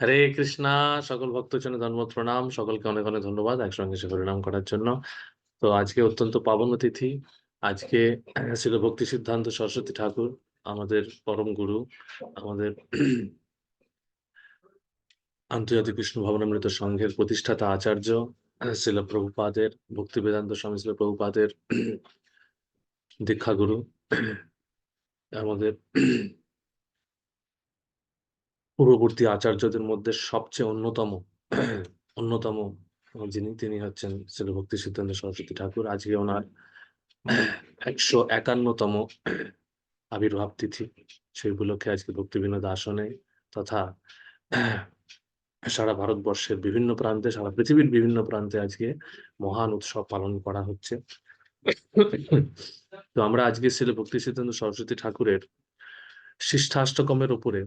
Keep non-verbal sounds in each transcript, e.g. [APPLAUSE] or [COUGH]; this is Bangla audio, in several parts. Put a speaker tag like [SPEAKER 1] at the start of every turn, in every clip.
[SPEAKER 1] হরে কৃষ্ণা সকল ভক্ত জন্য ধন্যবাদ প্রণাম সকলকে অনেক অনেক ধন্যবাদ একসঙ্গে সে হরিনাম করার জন্য তো আজকে অত্যন্ত পাবন অতিথি আজকে ছিল ভক্তি সিদ্ধান্ত সরস্বতী ঠাকুর আমাদের পরম গুরু আমাদের আন্তর্জাতিক বিষ্ণু ভবনামৃত সংঘের প্রতিষ্ঠাতা আচার্য ছিল প্রভুপাদের ভক্তি বেদান্ত স্বামী ছিল প্রভুপাদের গুরু আমাদের পূর্ববর্তী আচার্যদের মধ্যে সবচেয়ে অন্যতম অন্যতম যিনি তিনি হচ্ছেন শ্রী ভক্তি সিদ্ধান্ত সরস্বতী ঠাকুর আজকে ওনার একশো একান্নতম আবির্ভাব তিথি সেই উপলক্ষে আজকে ভক্তি বিনোদ আসনে তথা সারা ভারতবর্ষের বিভিন্ন প্রান্তে সারা পৃথিবীর বিভিন্ন প্রান্তে আজকে মহান উৎসব পালন করা হচ্ছে তো আমরা আজকে ছিল ভক্তি সিদ্ধান্ত সরস্বতী ঠাকুরের শিষ্টাষ্টকমের উপরে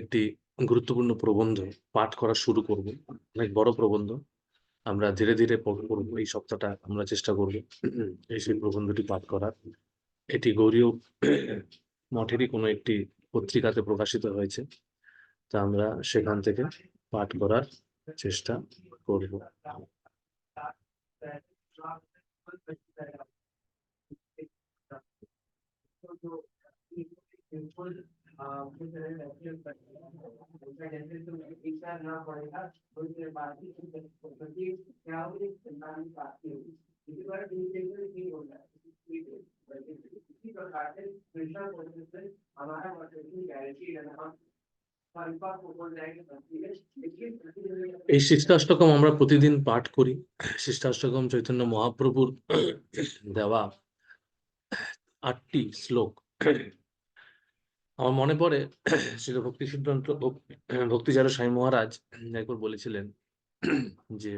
[SPEAKER 1] একটি গুরুত্বপূর্ণ প্রবন্ধ পাঠ করা শুরু করব অনেক বড় প্রবন্ধ আমরা ধীরে ধীরে করবো এই সপ্তাহটা আমরা চেষ্টা করব এই সেই প্রবন্ধটি পাঠ করার এটি গৌরীয় মঠেরই কোনো একটি পত্রিকাতে প্রকাশিত হয়েছে তা আমরা সেখান থেকে পাঠ করার চেষ্টা করব Thank you. আমরা জেনে রাখছি যে আমাদের কেন্দ্র থেকে এক সার নাম হয় না বৈদিক সংস্কৃতি থেকে যেগুলি স্থানান্ত হয় কিভাবে দৈনিক যেগুলি হয়ে যায় সেইর মাধ্যমে বিশেষ প্রক্রিয়ায় আমাদের অগ্রগতি গ্যারান্টি এর জন্য আমরা প্রতিদিন এই শাস্ত্রকম আমরা প্রতিদিন পাঠ করি শাস্ত্রকম চৈতন্য মহাপ্রভু দ্বারা 88 শ্লোক আমার মনে পড়ে শ্রী ভক্তি সিদ্ধান্ত ভক্তিচার স্বামী মহারাজ একবার বলেছিলেন যে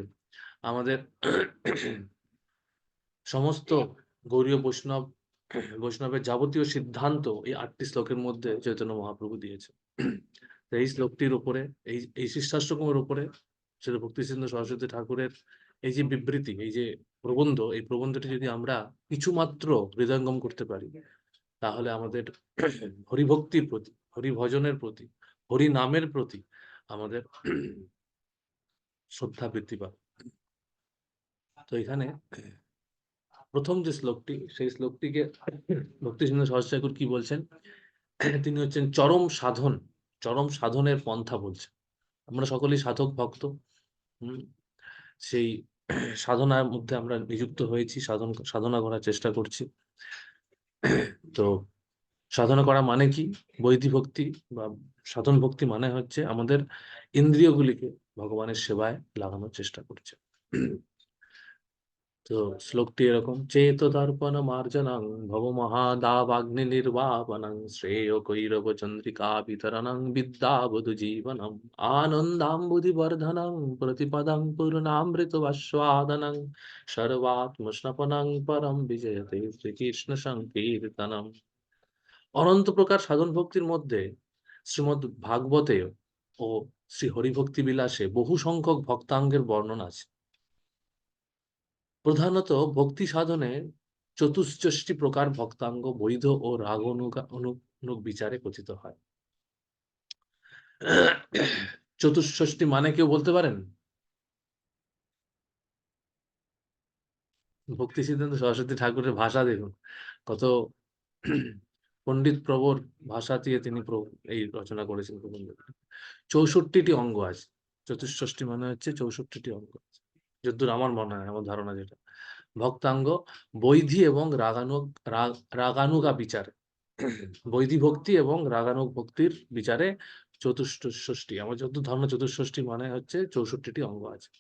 [SPEAKER 1] আমাদের সমস্ত গৌরীয় বৈষ্ণব বৈষ্ণবের যাবতীয় সিদ্ধান্ত এই আটটি শ্লোকের মধ্যে চৈতন্য মহাপ্রভু দিয়েছে এই শ্লোকটির উপরে এই এই শিষ্টাষ্টকমের উপরে শ্রী ভক্তি সিদ্ধ সরস্বতী ঠাকুরের এই যে বিবৃতি এই যে প্রবন্ধ এই প্রবন্ধটি যদি আমরা কিছুমাত্র হৃদয়ঙ্গম করতে পারি তাহলে আমাদের [CLEARS THROAT] হরিভক্তির প্রতি হরিভজনের প্রতি হরি নামের প্রতি আমাদের [CLEARS THROAT] শ্রদ্ধা বৃদ্ধি পাবে তো এখানে প্রথম যে শ্লোকটি সেই শ্লোকটিকে [CLEARS THROAT] ভক্তি সিন্ধু সহস্রাকুর কি বলছেন তিনি হচ্ছেন চরম সাধন চরম সাধনের পন্থা বলছেন আমরা সকলেই সাধক ভক্ত সেই সাধনার মধ্যে আমরা নিযুক্ত হয়েছি সাধন সাধনা করার চেষ্টা করছি তো সাধনা করা মানে কি বৈধি ভক্তি বা সাধন ভক্তি মানে হচ্ছে আমাদের ইন্দ্রিয়গুলিকে ভগবানের সেবায় লাগানোর চেষ্টা করছে তো শ্লোকটি এরকম চেত দর্পণ মার্জনং ভব মহাদাবাগ্নি নির্বাপনং শ্রেয় কৈরব চন্দ্রিকা বিতরণং বিদ্যাবধু জীবনম আনন্দাম্বুধি বর্ধনং প্রতিপদং পূর্ণামৃত আস্বাদনং সর্বাত্মস্নপনং পরম বিজয়তে শ্রীকৃষ্ণ সংকীর্তনম অনন্ত প্রকার সাধন ভক্তির মধ্যে শ্রীমদ ভাগবতে ও শ্রী হরিভক্তি বিলাসে বহু সংখ্যক ভক্তাঙ্গের বর্ণনা আছে প্রধানত ভক্তি সাধনে চতুষ্ষষ্টি প্রকার ভক্তাঙ্গ বৈধ ও রাগ অনুগ বিচারে কথিত হয় চতুষ্ষষ্টি মানে কেউ বলতে পারেন ভক্তি সিদ্ধান্ত সরস্বতী ঠাকুরের ভাষা দেখুন কত পণ্ডিত প্রবর ভাষা দিয়ে তিনি এই রচনা করেছেন চৌষট্টিটি অঙ্গ আছে চতুষ্ষষ্টি মানে হচ্ছে চৌষট্টিটি অঙ্গ আছে যদ্দূর আমার মনে হয় আমার ধারণা যেটা ভক্তাঙ্গ বৈধি এবং রাগানুগ রাগানুগা বিচারে বৈধি ভক্তি এবং রাগানুগ ভক্তির বিচারে চতুষ্ট ষষ্ঠী আমার যত ধর্ম চতুষ্ষষ্ঠী মানে হচ্ছে চৌষট্টিটি অঙ্গ আছে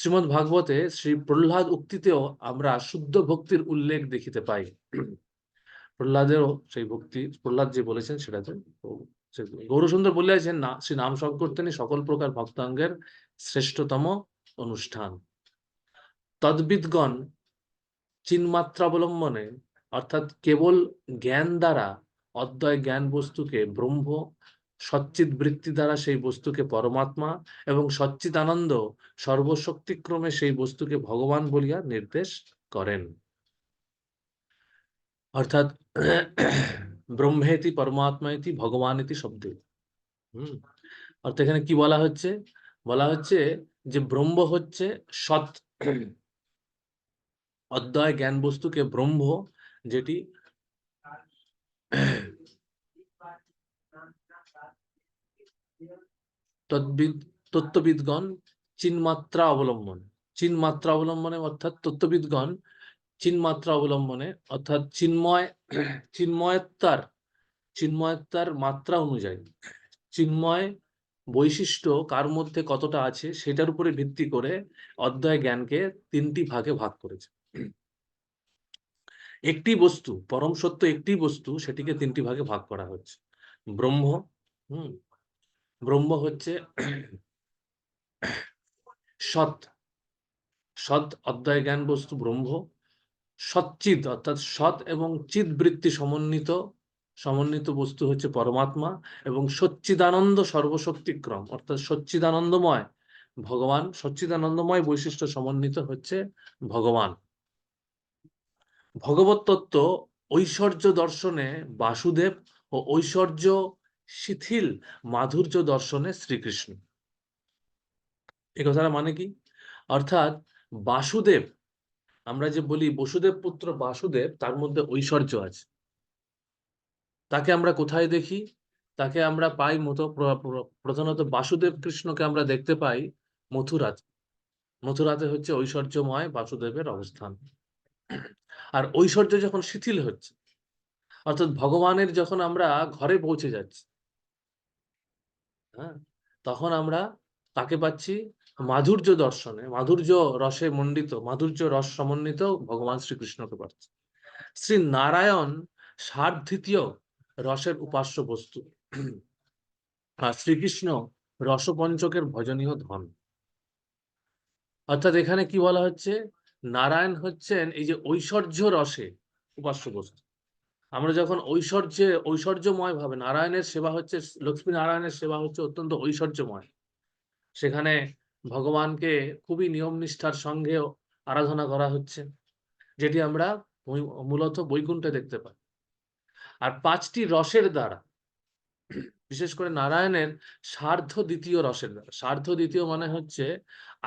[SPEAKER 1] শ্রীমদ ভাগবতে শ্রী প্রহ্লাদ উক্তিতেও আমরা শুদ্ধ ভক্তির উল্লেখ দেখিতে পাই প্রহ্লাদেরও সেই ভক্তি প্রহ্লাদ যে বলেছেন সেটাতে গৌরসুন্দর বলিয়াছেন না শ্রী নাম সংকর্তনী সকল প্রকার ভক্তাঙ্গের শ্রেষ্ঠতম অনুষ্ঠান তদ্বিদগণ চিন্মাত্রাবলম্বনে অর্থাৎ কেবল জ্ঞান দ্বারা অদ্বয় জ্ঞান বস্তুকে ব্রহ্ম সচ্চিত বৃত্তি দ্বারা সেই বস্তুকে পরমাত্মা এবং সচ্চিত আনন্দ সর্বশক্তিক্রমে সেই বস্তুকে ভগবান বলিয়া নির্দেশ করেন অর্থাৎ ব্রহ্মেতি পরমাত্মা ইতি ভগবান ইতি শব্দে হম অর্থাৎ এখানে কি বলা হচ্ছে বলা হচ্ছে যে ব্রহ্ম হচ্ছে সৎ অধ্যায় জ্ঞান বস্তুকে ব্রহ্ম যেটি তত্ত্ববিদগণ চিনমাত্রা অবলম্বন চিনমাত্রা অবলম্বনে অর্থাৎ তত্ত্ববিদগণ চিনমাত্রা অবলম্বনে অর্থাৎ চিন্ময় চিন্ময়ত্তার চিন্ময়ত্তার মাত্রা অনুযায়ী চিন্ময় বৈশিষ্ট্য কার মধ্যে কতটা আছে সেটার উপরে ভিত্তি করে অধ্যায় জ্ঞানকে তিনটি ভাগে ভাগ করেছে একটি বস্তু পরম সত্য একটি বস্তু সেটিকে তিনটি ভাগে ভাগ করা হচ্ছে ব্রহ্ম হম ব্রহ্ম হচ্ছে সৎ সৎ অধ্যায় জ্ঞান বস্তু ব্রহ্ম সচ্চিত অর্থাৎ সৎ এবং চিৎ বৃত্তি সমন্বিত সমন্বিত বস্তু হচ্ছে পরমাত্মা এবং সচ্চিদানন্দ সর্বশক্তিক্রম অর্থাৎ সচ্চিদানন্দময় ভগবান সচ্চিদানন্দময় বৈশিষ্ট্য সমন্বিত হচ্ছে ভগবান ভগবত তত্ত্ব ঐশ্বর্য দর্শনে বাসুদেব ও ঐশ্বর্য শিথিল মাধুর্য দর্শনে শ্রীকৃষ্ণ এ কথাটা মানে কি অর্থাৎ বাসুদেব আমরা যে বলি বসুদেব পুত্র বাসুদেব তার মধ্যে ঐশ্বর্য আছে তাকে আমরা কোথায় দেখি তাকে আমরা পাই মতো প্রধানত বাসুদেব কৃষ্ণকে আমরা দেখতে পাই মথুরাতে মথুরাতে হচ্ছে ঐশ্বর্যময় বাসুদেবের অবস্থান আর ঐশ্বর্য যখন শিথিল হচ্ছে অর্থাৎ ভগবানের যখন আমরা ঘরে পৌঁছে যাচ্ছি হ্যাঁ, তখন আমরা তাকে পাচ্ছি মাধুর্য দর্শনে মাধুর্য রসে মন্ডিত মাধুর্য রস সমন্বিত ভগবান শ্রীকৃষ্ণকে পাচ্ছি শ্রী নারায়ণ সার্দ্বিতীয় রসের উপাস্য বস্তু আর শ্রীকৃষ্ণ রসপঞ্চকের ভজনীয় ধন অর্থাৎ এখানে কি বলা হচ্ছে নারায়ণ হচ্ছেন এই যে ঐশ্বর্য রসে উপাস্য বস্তু আমরা যখন ঐশ্বর্যে ঐশ্বর্যময় ভাবে নারায়ণের সেবা হচ্ছে লক্ষ্মী নারায়ণের সেবা হচ্ছে অত্যন্ত ঐশ্বর্যময় সেখানে ভগবানকে খুবই নিয়ম নিষ্ঠার সঙ্গে আরাধনা করা হচ্ছে যেটি আমরা মূলত বৈকুণ্ঠে দেখতে পাই আর পাঁচটি রসের দ্বারা বিশেষ করে নারায়ণের সার্ধ দ্বিতীয় রসের দ্বারা সার্ধ দ্বিতীয় মানে হচ্ছে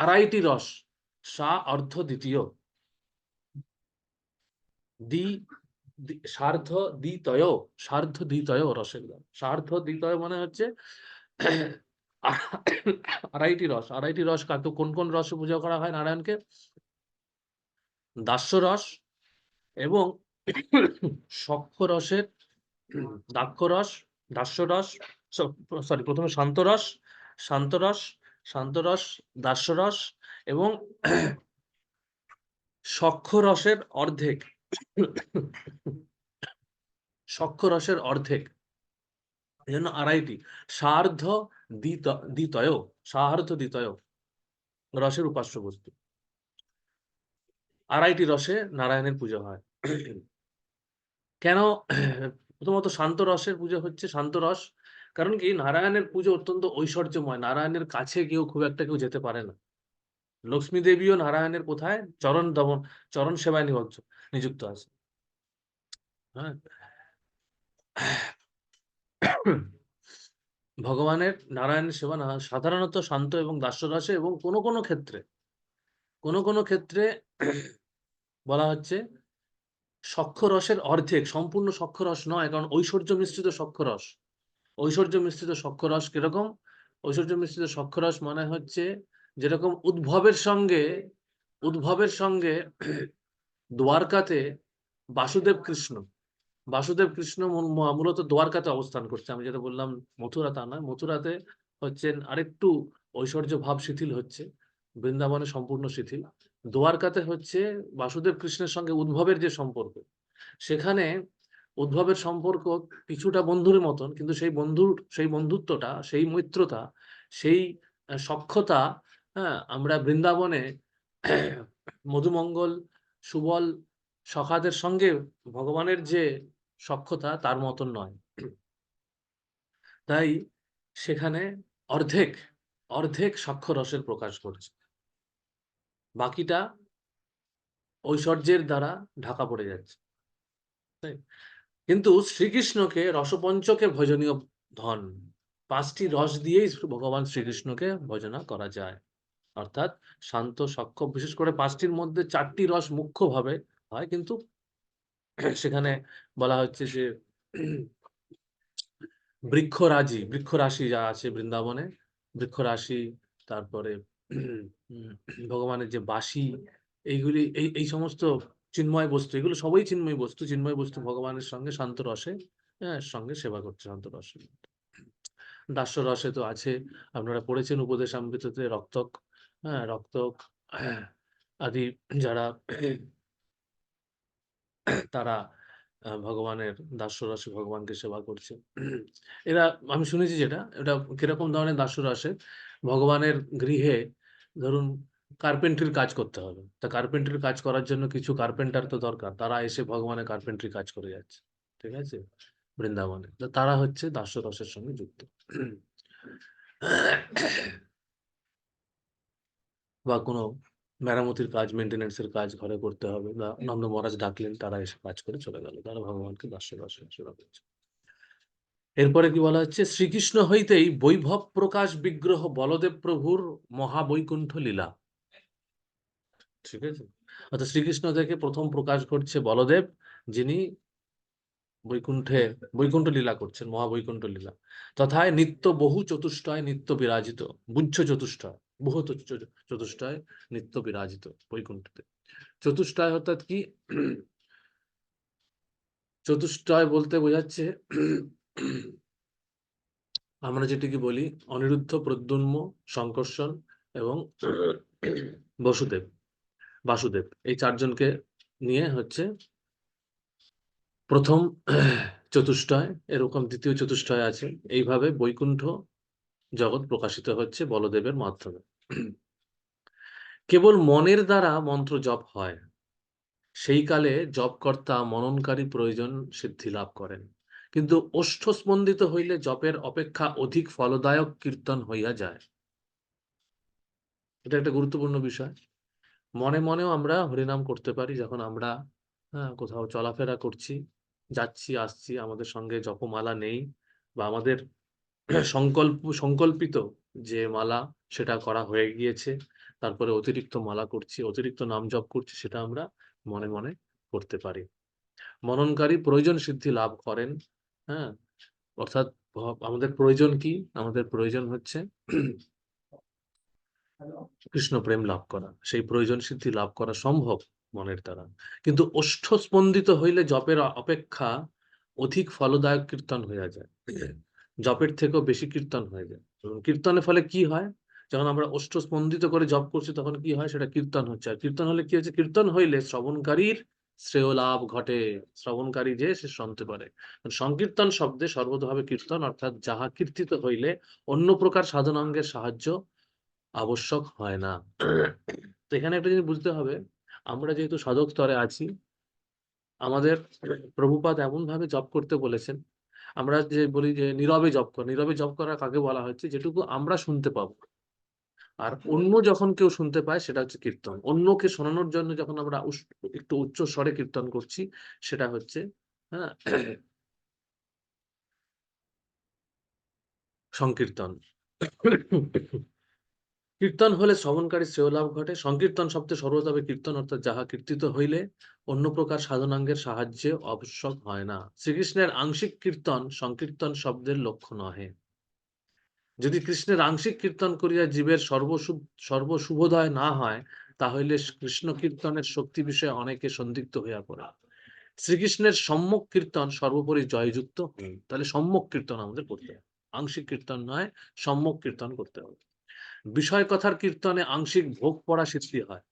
[SPEAKER 1] আড়াইটি রস সা অর্ধ দ্বিতীয় দ্বি সার্ধ দ্বিতয় সার্ধ দ্বিতয় রসের দাম সার্ধ দ্বিতয় মানে হচ্ছে আড়াইটি রস আড়াইটি রস কাকে কোন কোন রস পূজা করা হয় নারায়ণকে দাস্য রস এবং সক্ষ রসের দাক্ষ রস দাস্য রস সরি প্রথমে শান্তরস শান্তরস শান্তরস রস এবং সক্ষরসের অর্ধেক সক্ষরসের অর্ধেক এজন্য আড়াইটি সার্ধ দ্বিতয় সার্ধ দ্বিতয় রসের উপাস্য বস্তু আড়াইটি রসে নারায়ণের পুজো হয় কেন প্রথমত শান্ত রসের পুজো হচ্ছে শান্ত রস কারণ কি নারায়ণের পুজো অত্যন্ত ঐশ্বর্যময় নারায়ণের কাছে কেউ খুব একটা কেউ যেতে পারে না লক্ষ্মী দেবীও নারায়ণের কোথায় চরণ দমন চরণ সেবায় নিবদ্ধ নিযুক্ত আছে হ্যাঁ ভগবানের নারায়ণের সেবা না সাধারণত শান্ত এবং দাস্যরাসে এবং কোনো কোনো ক্ষেত্রে কোনো কোনো ক্ষেত্রে বলা হচ্ছে সক্ষরসের অর্ধেক সম্পূর্ণ সক্ষরস নয় কারণ ঐশ্বর্য মিশ্রিত সক্ষরস ঐশ্বর্য মিশ্রিত সক্ষরস কিরকম ঐশ্বর্য মিশ্রিত সক্ষরস মানে হচ্ছে যেরকম উদ্ভবের সঙ্গে উদ্ভবের সঙ্গে দ্বারকাতে বাসুদেব কৃষ্ণ বাসুদেব কৃষ্ণ মূলত দ্বারকাতে অবস্থান করছে আমি যেটা বললাম মথুরা তা নয় মথুরাতে হচ্ছেন আরেকটু ঐশ্বর্য ভাব শিথিল হচ্ছে বৃন্দাবনে সম্পূর্ণ শিথিল দ্বারকাতে হচ্ছে বাসুদেব কৃষ্ণের সঙ্গে উদ্ভবের যে সম্পর্ক সেখানে উদ্ভবের সম্পর্ক কিছুটা বন্ধুর মতন কিন্তু সেই বন্ধুর সেই বন্ধুত্বটা সেই মৈত্রতা সেই সক্ষতা হ্যাঁ আমরা বৃন্দাবনে মধুমঙ্গল সুবল সখাদের সঙ্গে ভগবানের যে সক্ষতা তার মতন নয় তাই সেখানে অর্ধেক অর্ধেক সাক্ষরসের প্রকাশ করছে বাকিটা ঐশ্বর্যের দ্বারা ঢাকা পড়ে যাচ্ছে কিন্তু শ্রীকৃষ্ণকে রসপঞ্চকে ভজনীয় ধন পাঁচটি রস দিয়েই ভগবান শ্রীকৃষ্ণকে ভজনা করা যায় অর্থাৎ শান্ত সক্ষ বিশেষ করে পাঁচটির মধ্যে চারটি রস মুখ্যভাবে হয় কিন্তু সেখানে বলা হচ্ছে যে বৃক্ষরাজি বৃক্ষরাশি যা আছে বৃন্দাবনে বৃক্ষরাশি তারপরে ভগবানের যে বাসি এইগুলি এই এই সমস্ত চিন্ময় বস্তু এগুলো সবই চিন্ময় বস্তু চিন্ময় বস্তু ভগবানের সঙ্গে শান্ত রসে হ্যাঁ সঙ্গে সেবা করছে শান্ত রসে দাস্য রসে তো আছে আপনারা পড়েছেন উপদেশ আমৃততে রক্তক হ্যাঁ রক্ত আদি যারা তারা ভগবানের দাস্যরসে ভগবানকে সেবা করছে এরা আমি শুনেছি যেটা এটা কিরকম ধরনের দাস্যরসে ভগবানের গৃহে ধরুন কার্পেন্ট্রির কাজ করতে হবে তা কার্পেন্ট্রির কাজ করার জন্য কিছু কার্পেন্টার তো দরকার তারা এসে ভগবানের কার্পেন্ট্রি কাজ করে যাচ্ছে ঠিক আছে বৃন্দাবনে তারা হচ্ছে দাস্যরসের সঙ্গে যুক্ত বা কোনো মেরামতির কাজ মেনটেনেন্সের কাজ ঘরে করতে হবে বা নন্দ মহারাজ ডাকলেন তারা এসে কাজ করে চলে গেল তারা ভগবানকে দর্শক এরপরে কি বলা হচ্ছে শ্রীকৃষ্ণ হইতেই বৈভব প্রকাশ বিগ্রহ বলদেব প্রভুর মহাবৈকুণ্ঠ লীলা ঠিক আছে অর্থাৎ শ্রীকৃষ্ণ থেকে প্রথম প্রকাশ করছে বলদেব যিনি বৈকুণ্ঠে বৈকুণ্ঠ লীলা করছেন মহাবৈকুণ্ঠ লীলা তথায় নিত্য বহু চতুষ্টয় নিত্য বিরাজিত বুঝছ চতুষ্টয় বহুত চতুষ্টায় নিত্য বিরাজিত বৈকুণ্ঠতে চতুষ্টায় অর্থাৎ কি চতুষ্টায় বলতে বোঝাচ্ছে আমরা যেটিকে বলি অনিরুদ্ধ প্রদ্যুন্ম সংকর্ষণ এবং বসুদেব বাসুদেব এই চারজনকে নিয়ে হচ্ছে প্রথম চতুষ্টায় এরকম দ্বিতীয় চতুষ্টায় আছে এইভাবে বৈকুণ্ঠ জগৎ প্রকাশিত হচ্ছে বলদেবের মাধ্যমে কেবল মনের দ্বারা মন্ত্র জপ হয় সেই কালে জপকর্তা মননকারী প্রয়োজন সিদ্ধি লাভ করেন কিন্তু ওষ্ঠ স্পন্দিত হইলে জপের অপেক্ষা অধিক ফলদায়ক কীর্তন হইয়া যায় এটা একটা গুরুত্বপূর্ণ বিষয় মনে মনেও আমরা হরিনাম করতে পারি যখন আমরা কোথাও চলাফেরা করছি যাচ্ছি আসছি আমাদের সঙ্গে জপমালা নেই বা আমাদের সংকল্প সংকল্পিত যে মালা সেটা করা হয়ে গিয়েছে তারপরে অতিরিক্ত মালা করছি অতিরিক্ত নাম জপ করছি সেটা আমরা মনে মনে করতে পারি মননকারী প্রয়োজন সিদ্ধি লাভ করেন হ্যাঁ অর্থাৎ আমাদের প্রয়োজন কি আমাদের প্রয়োজন হচ্ছে কৃষ্ণ প্রেম লাভ করা সেই প্রয়োজন সিদ্ধি লাভ করা সম্ভব মনের দ্বারা কিন্তু ওষ্ঠ স্পন্দিত হইলে জপের অপেক্ষা অধিক ফলদায়ক কীর্তন হইয়া যায় জপের থেকেও বেশি কীর্তন হয়ে যায় কীর্তনের ফলে কি হয় যখন আমরা অষ্ট স্পন্দিত করে জপ করছি তখন কি হয় সেটা কীর্তন হচ্ছে আর কীর্তন হলে কি হচ্ছে কীর্তন হইলে শ্রবণকারীর শ্রেয় লাভ ঘটে শ্রবণকারী যে সে শুনতে পারে সংকীর্তন শব্দে সর্বতভাবে কীর্তন অর্থাৎ যাহা কীর্তিত হইলে অন্য প্রকার সাধন অঙ্গের সাহায্য আবশ্যক হয় না তো এখানে একটা জিনিস বুঝতে হবে আমরা যেহেতু সাধক স্তরে আছি আমাদের প্রভুপাত এমন ভাবে জপ করতে বলেছেন আমরা যে বলি যে নীরবে জব করা নীরবে জব করা কাকে বলা হচ্ছে যেটুকু আমরা শুনতে পাবো আর অন্য যখন কেউ শুনতে পায় সেটা হচ্ছে কীর্তন অন্যকে শোনানোর জন্য যখন আমরা একটু উচ্চ স্বরে কীর্তন করছি সেটা হচ্ছে হ্যাঁ সংকীর্তন কীর্তন হলে শ্রবণকারী শ্রেয় লাভ ঘটে সংকীর্তন শব্দে সর্বদাবে কীর্তন অর্থাৎ যাহা কীর্তিত হইলে অন্য প্রকার সাধনাঙ্গের সাহায্যে আবশ্যক হয় না শ্রীকৃষ্ণের আংশিক কীর্তন সংকীর্তন শব্দের লক্ষ্য নহে যদি কৃষ্ণের আংশিক কীর্তন করিয়া জীবের সর্বশুভ সর্বশুভোদয় না হয় তাহলে কৃষ্ণ কীর্তনের শক্তি বিষয়ে অনেকে সন্দিগ্ধ হইয়া পড়া শ্রীকৃষ্ণের সম্মুখ কীর্তন সর্বোপরি জয়যুক্ত তাহলে সম্মুখ কীর্তন আমাদের করতে হবে আংশিক কীর্তন নয় সম্মুখ কীর্তন করতে হবে বিষয় কথার কীর্তনে আংশিক ভোগ পড়া সিদ্ধি হয়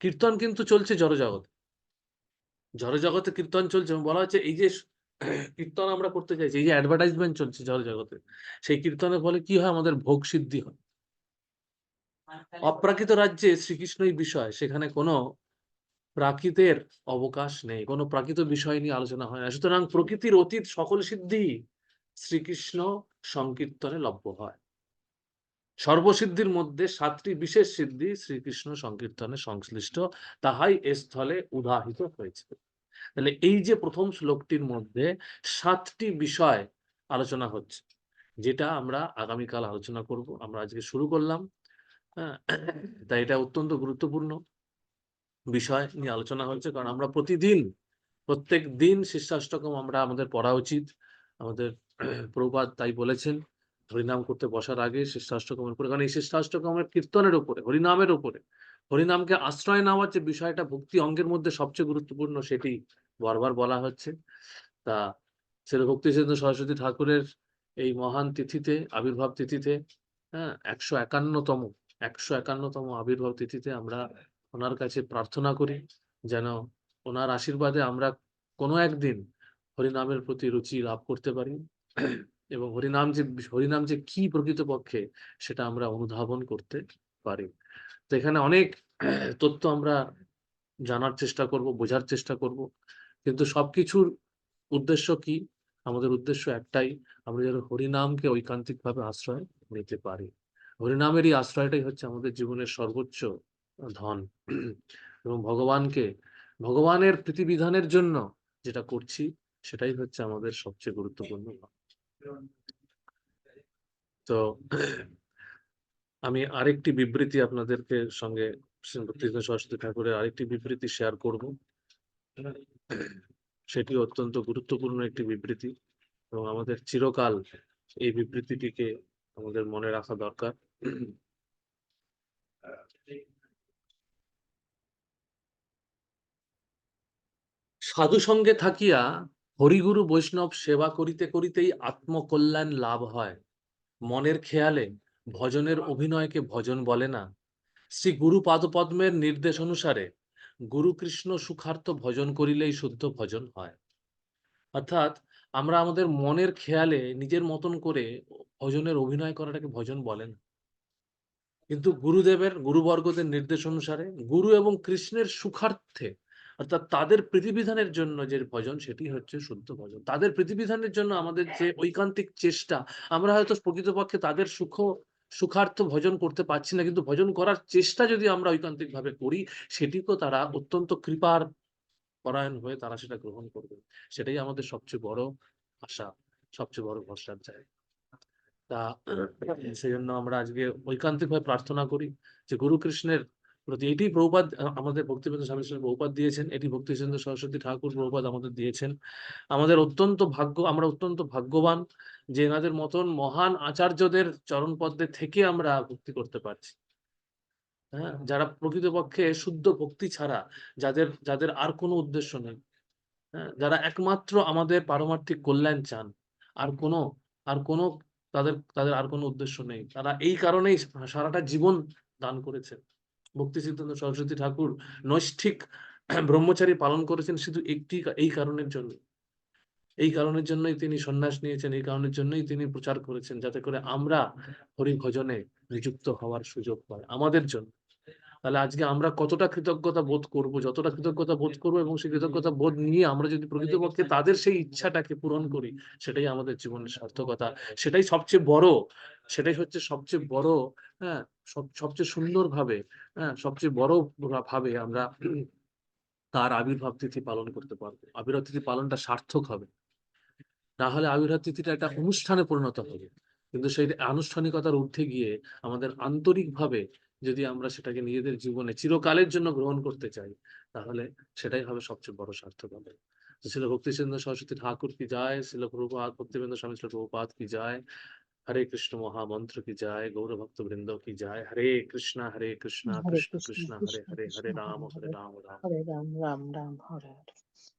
[SPEAKER 1] কীর্তন কিন্তু চলছে জড়জগতে জড়জগতে কীর্তন চলছে বলা হচ্ছে এই যে কীর্তন আমরা করতে চাইছি এই যে অ্যাডভার্টাইজমেন্ট চলছে জড়জগতে সেই কীর্তনের ফলে কি হয় আমাদের ভোগ সিদ্ধি হয় অপ্রাকৃত রাজ্যে শ্রীকৃষ্ণই বিষয় সেখানে কোনো প্রাকৃতের অবকাশ নেই কোনো প্রাকৃত বিষয় নিয়ে আলোচনা হয় না সুতরাং প্রকৃতির অতীত সকল সিদ্ধি শ্রীকৃষ্ণ সংকীর্তনে লভ্য হয় সর্বসিদ্ধির মধ্যে সাতটি বিশেষ সিদ্ধি শ্রীকৃষ্ণ সংকীর্তনে সংশ্লিষ্ট তাহাই এ স্থলে উদাহিত হয়েছে তাহলে এই যে প্রথম শ্লোকটির মধ্যে সাতটি বিষয় আলোচনা হচ্ছে যেটা আমরা আগামীকাল আলোচনা করব আমরা আজকে শুরু করলাম হ্যাঁ, তাই এটা অত্যন্ত গুরুত্বপূর্ণ বিষয় নিয়ে আলোচনা হয়েছে কারণ আমরা প্রতিদিন প্রত্যেক দিন শীর্ষাষ্টকম আমরা আমাদের পড়া উচিত আমাদের প্রভাত তাই বলেছেন হরিনাম করতে বসার আগে শ্রেষ্ঠাষ্টকমের উপরে কারণ এই শ্রেষ্ঠাষ্টকমের কীর্তনের উপরে হরিনামের উপরে হরিনামকে আশ্রয় নেওয়ার যে বিষয়টা ভক্তি অঙ্গের মধ্যে সবচেয়ে গুরুত্বপূর্ণ সেটি বারবার বলা হচ্ছে তা ভক্তি ভক্তিচন্দ্র সরস্বতী ঠাকুরের এই মহান তিথিতে আবির্ভাব তিথিতে হ্যাঁ একশো একান্নতম একশো একান্নতম আবির্ভাব তিথিতে আমরা ওনার কাছে প্রার্থনা করি যেন ওনার আশীর্বাদে আমরা কোনো একদিন হরিনামের প্রতি রুচি লাভ করতে পারি এবং হরিনাম যে হরিনাম যে কি প্রকৃতপক্ষে সেটা আমরা অনুধাবন করতে পারি তো এখানে অনেক [CLEARS THROAT] তথ্য আমরা জানার চেষ্টা করব বোঝার চেষ্টা করব কিন্তু সবকিছুর উদ্দেশ্য কি আমাদের উদ্দেশ্য একটাই আমরা যেন হরিনামকে ভাবে আশ্রয় নিতে পারি হরিনামের এই আশ্রয়টাই হচ্ছে আমাদের জীবনের সর্বোচ্চ ধন [CLEARS THROAT] এবং ভগবানকে ভগবানের প্রীতিবিধানের জন্য যেটা করছি সেটাই হচ্ছে আমাদের সবচেয়ে গুরুত্বপূর্ণ তো [CLEARS THROAT] আমি আরেকটি বিবৃতি আপনাদেরকে সঙ্গে সরস্বতী ঠাকুরের আরেকটি বিবৃতি শেয়ার করব সেটি অত্যন্ত গুরুত্বপূর্ণ একটি বিবৃতি এবং আমাদের চিরকাল এই বিবৃতিটিকে আমাদের মনে রাখা দরকার [CLEARS THROAT] সাধু সঙ্গে থাকিয়া হরিগুরু বৈষ্ণব সেবা করিতে করিতেই আত্মকল্যাণ লাভ হয় মনের খেয়ালে ভজনের অভিনয়কে ভজন বলে না শ্রী গুরু পাদপদ্মের নির্দেশ অনুসারে গুরুকৃষ্ণ সুখার্থ ভজন করিলেই শুদ্ধ ভজন হয় অর্থাৎ আমরা আমাদের মনের খেয়ালে নিজের মতন করে ভজনের অভিনয় করাটাকে ভজন বলেন কিন্তু গুরুদেবের গুরুবর্গদের নির্দেশ অনুসারে গুরু এবং কৃষ্ণের সুখার্থে অর্থাৎ তাদের পৃথিবীধানের জন্য যে ভজন সেটি হচ্ছে শুদ্ধ ভজন তাদের পৃথিবীধানের জন্য আমাদের যে হ্যাঁ। ঐকান্তিক চেষ্টা আমরা হয়তো প্রকৃতপক্ষে তাদের সুখ সুখার্থ ভজন করতে পারছি না কিন্তু ভজন করার চেষ্টা যদি আমরা ঐকান্তিক ভাবে করি সেটিকেও তারা অত্যন্ত কৃপার পরায়ণ হয়ে তারা সেটা গ্রহণ করবে সেটাই আমাদের সবচেয়ে বড় আশা সবচেয়ে বড় ভরসার জায়গা তা হ্যাঁ। সেই জন্য আমরা আজকে ঐকান্তিক ভাবে প্রার্থনা করি যে গুরু কৃষ্ণের প্রতি এটি প্রপাত আমাদের ভক্তিবেন্দ্র স্বামী শ্রী প্রভুপাত দিয়েছেন এটি ভক্তিচন্দ্র সরস্বতী ঠাকুর প্রপাত আমাদের দিয়েছেন আমাদের অত্যন্ত ভাগ্য আমরা অত্যন্ত ভাগ্যবান যে এনাদের মতন মহান আচার্যদের চরণ পদ্মে থেকে আমরা ভক্তি করতে পারছি হ্যাঁ যারা প্রকৃতপক্ষে শুদ্ধ ভক্তি ছাড়া যাদের যাদের আর কোনো উদ্দেশ্য নেই হ্যাঁ যারা একমাত্র আমাদের পারমার্থিক কল্যাণ চান আর কোনো আর কোনো তাদের তাদের আর কোনো উদ্দেশ্য নেই তারা এই কারণেই সারাটা জীবন দান করেছেন ভক্তি সিদ্ধান্ত সরস্বতী ঠাকুর নৈষ্ঠিক ব্রহ্মচারী পালন করেছেন শুধু একটি এই কারণের জন্য এই কারণের জন্যই তিনি সন্ন্যাস নিয়েছেন এই কারণের জন্যই তিনি প্রচার করেছেন যাতে করে আমরা হরি ভজনে নিযুক্ত হওয়ার সুযোগ পায় আমাদের জন্য তাহলে আজকে আমরা কতটা কৃতজ্ঞতা বোধ করব যতটা কৃতজ্ঞতা বোধ করব এবং সেই কৃতজ্ঞতা বোধ নিয়ে আমরা যদি প্রকৃতপক্ষে তাদের সেই ইচ্ছাটাকে পূরণ করি সেটাই আমাদের জীবনের সার্থকতা সেটাই সবচেয়ে বড় সেটাই হচ্ছে সবচেয়ে বড় হ্যাঁ সবচেয়ে সুন্দর হ্যাঁ সবচেয়ে বড় ভাবে আমরা তার আবির্ভাব তিথি পালন করতে পারবো আবির্ভাব তিথি পালনটা সার্থক হবে হলে আবির্ভাব তিথিটা একটা অনুষ্ঠানে পরিণত হবে কিন্তু সেই আনুষ্ঠানিকতার উঠে গিয়ে আমাদের আন্তরিকভাবে যদি আমরা সেটাকে নিজেদের জীবনে চিরকালের জন্য গ্রহণ করতে চাই তাহলে সেটাই হবে সবচেয়ে বড় সার্থক হবে শিল ভক্তিচন্দ্র সরস্বতী ঠাকুর কি যায় শিল প্রভুপাত ভক্তিবেন্দ্র স্বামী ছিল প্রভুপাত কি যায় हरे कृष्ण महामंत्र की जाय गौर भक्त वृंदो की जाय हरे कृष्णा हरे कृष्णा कृष्ण कृष्ण हरे हरे हरे राम हरे राम राम हरे राम राम राम हरे हरे